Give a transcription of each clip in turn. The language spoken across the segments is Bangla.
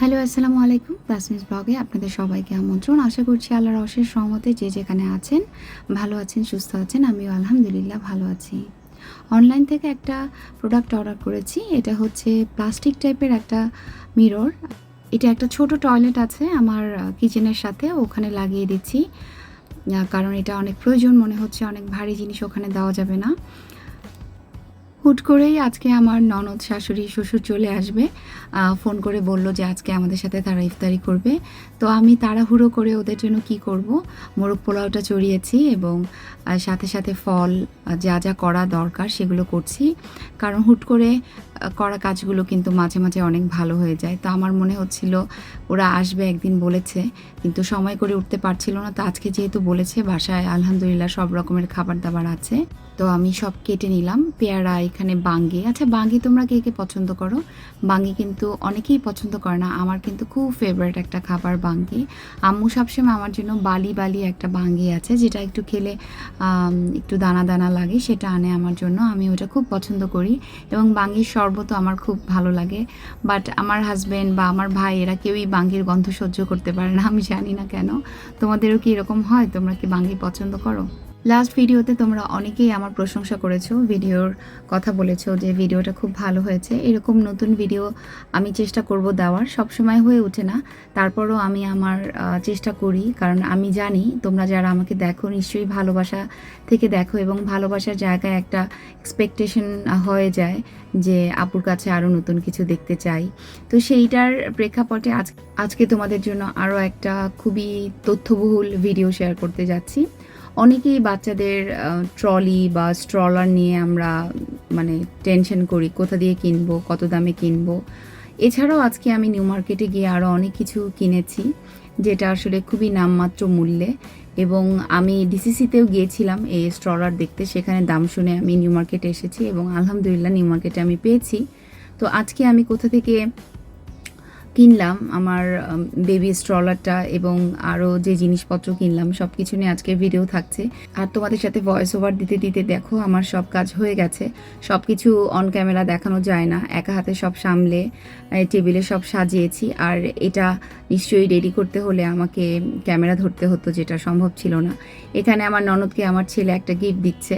হ্যালো, আসসালামু আলাইকুম। ক্লাসমিস ব্লগে আপনাদের সবাইকে আমন্ত্রণ। আশা করছি আল্লাহর অশেষ সহমতে যে যেখানে আছেন, ভালো আছেন, সুস্থ আছেন, আমিও আলহামদুলিল্লাহ ভালো আছি। অনলাইন থেকে একটা প্রোডাক্ট অর্ডার করেছি। এটা হচ্ছে প্লাস্টিক টাইপের একটা মিরর এটা একটা ছোট টয়লেট আছে আমার কিচেনের সাথে। ওখানে লাগিয়ে দিচ্ছি। কারণ এটা অনেক প্রয়োজন, মনে হচ্ছে অনেক ভারী জিনিস ওখানে দেওয়া যাবে না। হুট করেই আজকে আমার ননদ শাশুড়ি শ্বশুর চলে আসবে। ফোন করে বলল যে আজকে আমাদের সাথে তারা ইফতারি করবে। তো আমি তাড়াহুড়ো করে ওদের জন্য কি করব? মোরগ পোলাওটা চড়িয়েছি এবং সাথে সাথে ফল যা যা করা দরকার সেগুলো করছি। কারণ হুট করে করা কাজগুলো কিন্তু মাঝে মাঝে অনেক ভালো হয়ে যায়। তো আমার মনে হচ্ছিল ওরা আসবে একদিন বলেছে, কিন্তু সময় করে উঠতে পারছিল না। তো আজকে যেহেতু বলেছে, বাসায় আলহামদুলিল্লাহ সব রকমের খাবার দাবার আছে। তো আমি সব কেটে নিলাম। পেয়ারা এখানে বাঙ্গি। আচ্ছা বাঙ্গি তোমরা কে কে পছন্দ করো? বাঙ্গি কিন্তু অনেকেই পছন্দ করে না। আমার কিন্তু খুব ফেভারিট একটা খাবার বাঙ্গি। আম্মু সবসময় আমার জন্য বালি বালি একটা বাঙ্গি আছে, যেটা একটু খেলে একটু দানা দানা লাগে, সেটা আনে আমার জন্য। আমি ওটা খুব পছন্দ করি। এবং বাঙ্গির শরবতও আমার খুব ভালো লাগে। বাট আমার হাজব্যান্ড বা আমার ভাই, এরা কেউই বাঙ্গির গন্ধ সহ্য করতে পারে না, আমি জানি না কেন। তোমাদেরও কি এরকম হয়? তোমরা কি বাঙ্গি পছন্দ করো? লাস্ট ভিডিওতে তোমরা অনেকেই আমার প্রশংসা করেছ ভিডিওর কথা বলেছ যে ভিডিওটা খুব ভালো হয়েছে। এরকম নতুন ভিডিও আমি চেষ্টা করব দেওয়ার, সবসময় হয়ে ওঠে না। তারপরও আমি আমার চেষ্টা করি, কারণ আমি জানি তোমরা যারা আমাকে দেখো নিশ্চয়ই ভালোবাসা থেকে দেখো এবং ভালোবাসার জায়গায় একটা এক্সপেকটেশন হয়ে যায় যে আপুর কাছে আরও নতুন কিছু দেখতে চাই। তো সেইটার প্রেক্ষাপটে আজ, আজকে তোমাদের জন্য আরও একটা খুবই তথ্যবহুল ভিডিও শেয়ার করতে যাচ্ছি। অনেকেই বাচ্চাদের ট্রলি বা স্ট্রলার নিয়ে আমরা মানে টেনশন করি, কোথা দিয়ে কিনবো, কত দামে কিনবো। এছাড়াও আজকে আমি নিউ মার্কেটে গিয়ে আরও অনেক কিছু কিনেছি, যেটা আসলে খুবই নামমাত্র মূল্যে। এবং আমি ডিসিসিতেও গিয়েছিলাম এই স্ট্রলার দেখতে, সেখানে দাম শুনে আমি নিউ মার্কেটে এসেছি এবং আলহামদুলিল্লাহ নিউ মার্কেটে আমি পেয়েছি। তো আজকে আমি কোথা থেকে কিনলাম আমার বেবি স্ট্রলারটা এবং আরও যে জিনিসপত্র কিনলাম সব কিছু নিয়ে আজকের ভিডিও থাকছে। আর তোমাদের সাথে ভয়েস ওভার দিতে দিতে দেখো, আমার সব কাজ হয়ে গেছে। সব কিছু অন ক্যামেরা দেখানো যায় না, একা হাতে সব সামলে টেবিলে সব সাজিয়েছি। আর এটা নিশ্চয়ই রেডি করতে হলে আমাকে ক্যামেরা ধরতে হতো, যেটা সম্ভব ছিল না। এখানে আমার ননদকে আমার ছেলে একটা গিফট দিচ্ছে।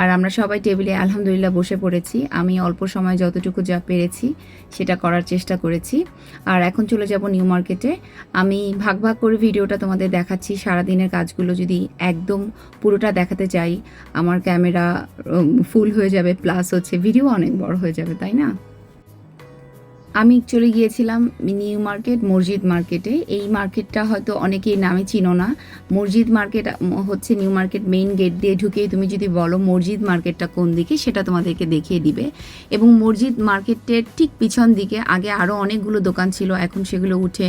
আর আমরা সবাই টেবিলে আলহামদুলিল্লাহ বসে পড়েছি। আমি অল্প সময় যতটুকু যা পেরেছি, সেটা করার চেষ্টা করেছি। আর এখন চলে যাব নিউ মার্কেটে আমি ভাগ ভাগ করে ভিডিওটা তোমাদের দেখাচ্ছি। সারাদিনের কাজগুলো যদি একদম পুরোটা দেখাতে চাই, আমার ক্যামেরা ফুল হয়ে যাবে। প্লাস হচ্ছে ভিডিও অনেক বড় হয়ে যাবে, তাই না? আমি চলে গিয়েছিলাম নিউ মার্কেট, মসজিদ মার্কেটে। এই মার্কেটটা হয়তো অনেকেই নামে চিনো না। মসজিদ মার্কেট হচ্ছে নিউ মার্কেট মেইন গেট দিয়ে ঢুকেই তুমি যদি বলো মসজিদ মার্কেটটা কোন দিকে, সেটা তোমাদেরকে দেখিয়ে দিবে। এবং মসজিদ মার্কেটের ঠিক পিছন দিকে আগে আরও অনেকগুলো দোকান ছিল, এখন সেগুলো উঠে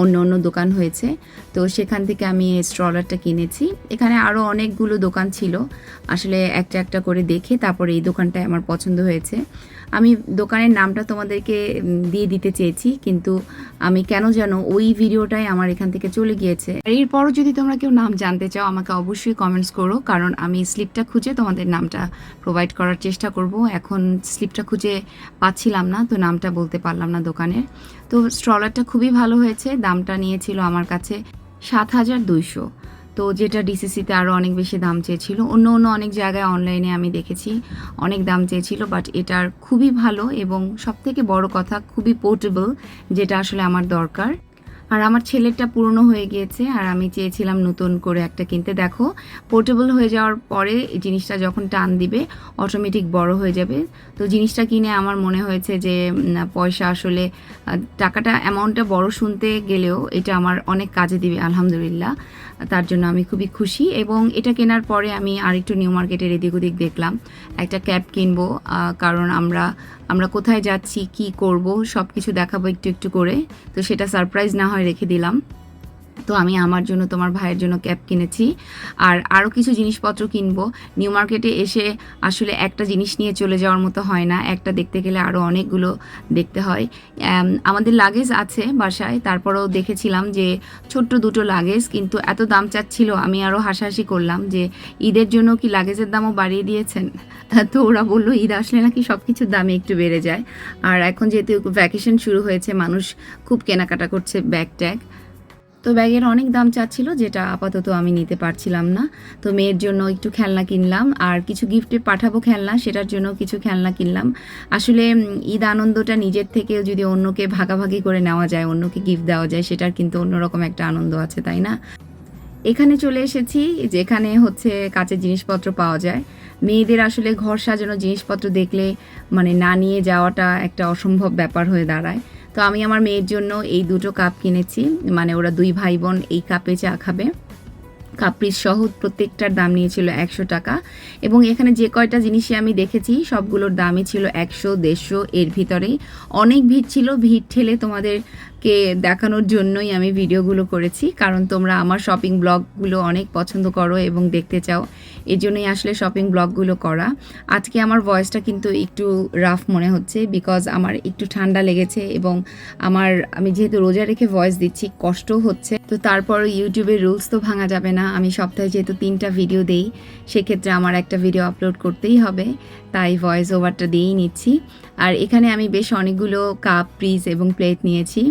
অন্য অন্য দোকান হয়েছে। তো সেখান থেকে আমি স্ট্রলারটা কিনেছি। এখানে আরও অনেকগুলো দোকান ছিল। আসলে একটা একটা করে দেখে তারপরে এই দোকানটায় আমার পছন্দ হয়েছে। আমি দোকানের নামটা তোমাদেরকে দিয়ে দিতে চেয়েছি, কিন্তু আমি কেন যেন ওই ভিডিওটাই আমার এখান থেকে চলে গিয়েছে। এরপরও যদি তোমরা কেউ নাম জানতে চাও, আমাকে অবশ্যই কমেন্টস করো, কারণ আমি স্লিপটা খুঁজে তোমাদের নামটা প্রোভাইড করার চেষ্টা করব। এখন স্লিপটা খুঁজে পাচ্ছিলাম না, তো নামটা বলতে পারলাম না দোকানের তো স্ট্রলারটা খুবই ভালো হয়েছে, দামটা নিয়েছিল আমার কাছে সাত হাজার দুইশো। তো যেটা ডিসিসিতে আরও অনেক বেশি দাম চেয়েছিল। অন্য অন্য অনেক জায়গায় অনলাইনে আমি দেখেছি অনেক দাম চেয়েছিল বাট এটার খুবই ভালো এবং সবথেকে বড় কথা খুবই পোর্টেবল যেটা আসলে আমার দরকার। আর আমার ছেলেরটা পুরনো হয়ে গিয়েছে আর আমি চেয়েছিলাম নতুন করে একটা কিনতে। দেখো পোর্টেবল হয়ে যাওয়ার পরে জিনিসটা যখন টান দিবে অটোমেটিক বড় হয়ে যাবে। তো জিনিসটা কিনে আমার মনে হয়েছে যে পয়সা আসলে টাকাটা অ্যামাউন্টটা বড় শুনতে গেলেও এটা আমার অনেক কাজে দিবে, আলহামদুলিল্লাহ। তার জন্য আমি খুবই খুশি এবং এটা কেনার পরে আমি আরেকটু নিউ মার্কেটের এদিক ওদিক দেখলাম। একটা ক্যাব কিনবো কারণ আমরা আমরা কোথায় যাচ্ছি, কি করব সব কিছু দেখাবো একটু একটু করে। তো সেটা সারপ্রাইজ না হয় রেখে দিলাম। তো আমি আমার জন্য, তোমার ভাইয়ের জন্য ক্যাপ কিনেছি। আর আরও কিছু জিনিসপত্র কিনবো। নিউ মার্কেটে এসে আসলে একটা জিনিস নিয়ে চলে যাওয়ার মতো হয় না। একটা দেখতে গেলে আরও অনেকগুলো দেখতে হয়। আমাদের লাগেজ আছে বাসায়। তারপরেও দেখেছিলাম যে ছোট্ট দুটো লাগেজ কিন্তু এত দাম চাচ্ছিল, আমি আরও হাসাহাসি করলাম যে ঈদের জন্য কি লাগেজের দামও বাড়িয়ে দিয়েছেন? তো ওরা বলল, ঈদ আসলে নাকি সব কিছুর দামে একটু বেড়ে যায়। আর এখন যেহেতু ভ্যাকেশন শুরু হয়েছে, মানুষ খুব কেনাকাটা করছে ব্যাগ ট্যাগ তো ব্যাগের অনেক দাম চাচ্ছিল, যেটা আপাতত আমি নিতে পারছিলাম না। তো মেয়ের জন্য একটু খেলনা কিনলাম, আর কিছু গিফটে পাঠাবো খেলনা, সেটার জন্য কিছু খেলনা কিনলাম। আসলে ঈদ আনন্দটা নিজের থেকেও যদি অন্যকে ভাগাভাগি করে নেওয়া যায়, অন্যকে গিফট দেওয়া যায়, সেটার কিন্তু অন্যরকম একটা আনন্দ আছে, তাই না? এখানে চলে এসেছি, যেখানে হচ্ছে কাচের জিনিসপত্র পাওয়া যায়। মেয়েদের আসলে ঘর সাজানো জিনিসপত্র দেখলে মানে না নিয়ে যাওয়াটা একটা অসম্ভব ব্যাপার হয়ে দাঁড়ায়। তো আমি আমার মেয়ের জন্য এই দুটো কাপ কিনেছি। মানে ওরা দুই ভাই বোন এই কাপে চা খাবে। কাপড়ির সহ প্রত্যেকটার দাম নিয়েছিল একশো টাকা এবং এখানে যে কয়টা জিনিসই আমি দেখেছি, সবগুলোর দামই ছিল একশো, দেড়শো, এর ভিতরেই। অনেক ভিড় ছিল, ভিড় ঠেলে তোমাদেরকে দেখানোর জন্যই আমি ভিডিওগুলো করেছি, কারণ তোমরা আমার শপিং ব্লগগুলো অনেক পছন্দ করো এবং দেখতে চাও। এর জন্যই আসলে শপিং ব্লগগুলো করা। আজকে আমার ভয়েসটা কিন্তু একটু রাফ মনে হচ্ছে বিকজ আমার একটু ঠান্ডা লেগেছে এবং আমার, আমি যেহেতু রোজা রেখে ভয়েস দিচ্ছি, কষ্টও হচ্ছে। তো তারপর ইউটিউবের রুলস তো ভাঙা যাবে না। আমি সপ্তাহে যেহেতু তিনটা ভিডিও দেই, সেক্ষেত্রে আমার একটা ভিডিও আপলোড করতেই হবে। তাই ভয়েস ওভারটা দিয়েই নিচ্ছি। আর এখানে আমি বেশ অনেকগুলো কাপ ফ্রিজ এবং প্লেট নিয়েছি।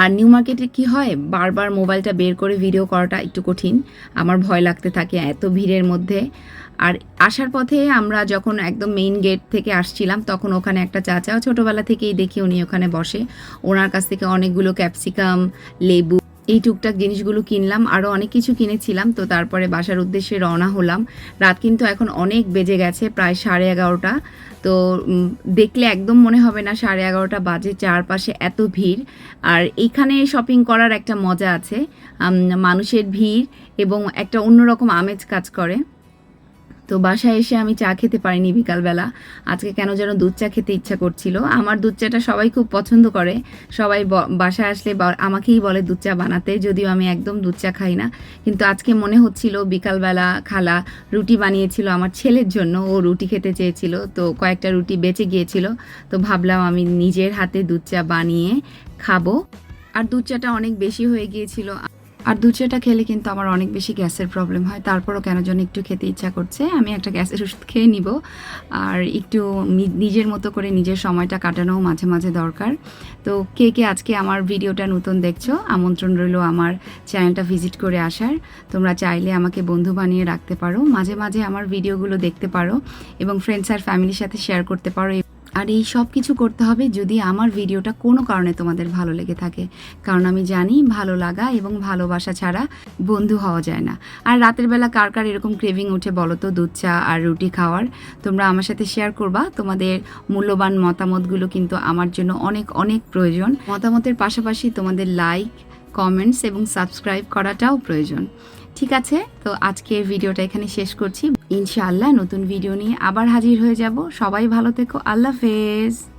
আর নিউ মার্কেটে কি হয়? বারবার মোবাইলটা বের করে ভিডিও করাটা একটু কঠিন। আমার ভয় লাগতে থাকে এত ভিড়ের মধ্যে। আর আসার পথে আমরা যখন একদম মেইন গেট থেকে আসছিলাম, তখন ওখানে একটা চাচা ছোটোবেলা থেকেই দেখি উনি ওখানে বসে। ওনার কাছ থেকে অনেকগুলো ক্যাপসিকাম লেবু এই টুকটাক জিনিসগুলো কিনলাম আরও অনেক কিছু কিনেছিলাম, তো তারপরে বাসার উদ্দেশ্যে রওনা হলাম। রাত কিন্তু এখন অনেক বেজে গেছে, প্রায় সাড়ে এগারোটা। তো দেখলে একদম মনে হবে না সাড়ে এগারোটা বাজে, চারপাশে এত ভিড়। আর এইখানে শপিং করার একটা মজা আছে মানুষের ভিড় এবং একটা অন্যরকম আমেজ কাজ করে। তো বাসায় এসে আমি চা খেতে পারিনি বিকালবেলা। আজকে কেন যেন দুধ চা খেতে ইচ্ছা করছিল। আমার দুধ চাটা সবাই খুব পছন্দ করে। সবাই বাসায় আসলে আমাকেই বলে দুধ চা বানাতে, যদিও আমি একদম দুধ চা খাই না। কিন্তু আজকে মনে হচ্ছিল বিকালবেলা খালা রুটি বানিয়েছিল আমার ছেলের জন্য, ও রুটি খেতে চেয়েছিল, তো কয়েকটা রুটি বেঁচে গিয়েছিল। তো ভাবলাম আমি নিজের হাতে দুধ চা বানিয়ে খাব। আর দুধ চাটা অনেক বেশি হয়ে গিয়েছিল। আর দুধ চাটা খেলে কিন্তু আমার অনেক বেশি গ্যাসের প্রবলেম হয়। তারপরও কেন যেন একটু খেতে ইচ্ছা করছে। আমি একটা গ্যাসের ওষুধ খেয়ে নিব। আর একটু নিজের মতো করে নিজের সময়টা কাটানোও মাঝে মাঝে দরকার। তো কে কে আজকে আমার ভিডিওটা নতুন দেখছ, আমন্ত্রণ রইল আমার চ্যানেলটা ভিজিট করে আসার। তোমরা চাইলে আমাকে বন্ধু বানিয়ে রাখতে পারো। মাঝে মাঝে আমার ভিডিওগুলো দেখতে পারো এবং ফ্রেন্ডস আর ফ্যামিলির সাথে শেয়ার করতে পারো। আর এই সব কিছু করতে হবে যদি আমার ভিডিওটা কোনো কারণে তোমাদের ভালো লেগে থাকে। কারণ আমি জানি ভালো লাগা এবং ভালোবাসা ছাড়া বন্ধু হওয়া যায় না। আর রাতের বেলা কার কার এরকম ক্রেভিং উঠে বলো তো, দুধ, চা আর রুটি খাওয়ার? তোমরা আমার সাথে শেয়ার করবা। তোমাদের মূল্যবান মতামতগুলো কিন্তু আমার জন্য অনেক অনেক প্রয়োজন। মতামতের পাশাপাশি তোমাদের লাইক কমেন্টস এবং সাবস্ক্রাইব করাটাও প্রয়োজন। ঠিক আছে? তো আজকের ভিডিওটা এখানে শেষ করছি। ইনশাআল্লাহ নতুন ভিডিও নিয়ে আবার হাজির হয়ে যাব। সবাই ভালো থেকো। আল্লাহ হাফেজ।